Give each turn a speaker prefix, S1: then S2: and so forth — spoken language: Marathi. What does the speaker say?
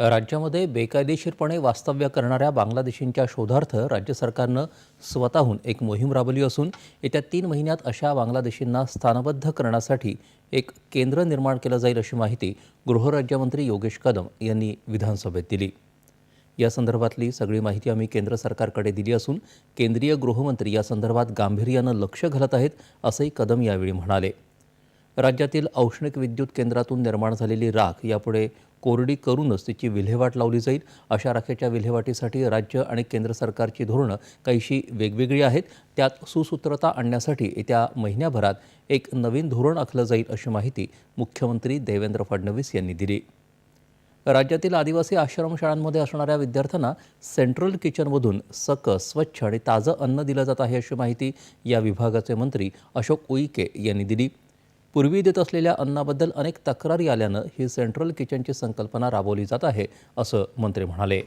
S1: राज्यामध्ये बेकायदेशीरपणे वास्तव्य करणाऱ्या बांगलादेशींच्या शोधार्थ राज्य सरकारनं स्वतःहून एक मोहीम राबवली असून येत्या तीन महिन्यात अशा बांगलादेशींना स्थानबद्ध करण्यासाठी एक केंद्र निर्माण केलं जाईल अशी माहिती गृहराज्यमंत्री योगेश कदम यांनी विधानसभेत दिली. या संदर्भातली सगळी माहिती आम्ही केंद्र सरकारकडे दिली असून केंद्रीय गृहमंत्री या संदर्भात गांभीर्यानं लक्ष घालत आहेत असंही कदम यावेळी म्हणाले. राज्यातील औष्णिक विद्युत केंद्रातून निर्माण झालेली राख यापुढे कोरडी करूनच तिची विल्हेवाट लावली जाईल. अशा राखेच्या विल्हेवाटीसाठी राज्य आणि केंद्र सरकारची धोरणं काहीशी वेगवेगळी आहेत. त्यात सुसूत्रता आणण्यासाठी येत्या महिन्याभरात एक नवीन धोरण आखलं जाईल अशी माहिती मुख्यमंत्री देवेंद्र फडणवीस यांनी दिली. राज्यातील आदिवासी आश्रमशाळांमध्ये असणाऱ्या विद्यार्थ्यांना सेंट्रल किचनमधून सकस स्वच्छ आणि ताजं अन्न दिलं जात आहे अशी माहिती या विभागाचे मंत्री अशोक उईके यांनी दिली. पूर्वी देत असलेल्या अन्नाबद्दल अनेक तक्रारी आल्यानं ही सेंट्रल किचनची संकल्पना राबवली जात आहे असं मंत्री म्हणाले.